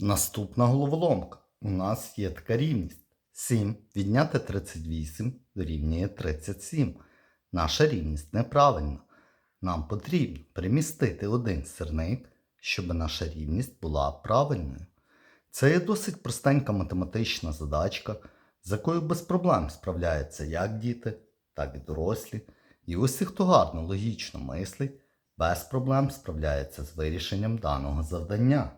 Наступна головоломка. У нас є така рівність. 7 відняти 38 дорівнює 37. Наша рівність неправильна. Нам потрібно перемістити один сирник, щоб наша рівність була правильною. Це є досить простенька математична задачка, з якою без проблем справляються як діти, так і дорослі. І усі, хто гарно логічно мислить, без проблем справляється з вирішенням даного завдання.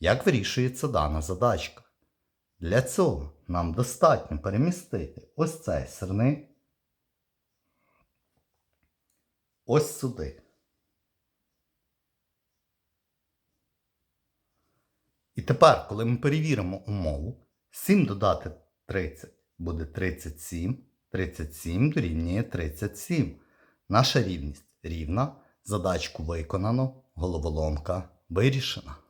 Як вирішується дана задачка? Для цього нам достатньо перемістити ось цей сирник ось сюди. І тепер, коли ми перевіримо умову, 7 додати 30 буде 37, 37 дорівнює 37. Наша рівність рівна, задачку виконано, головоломка вирішена.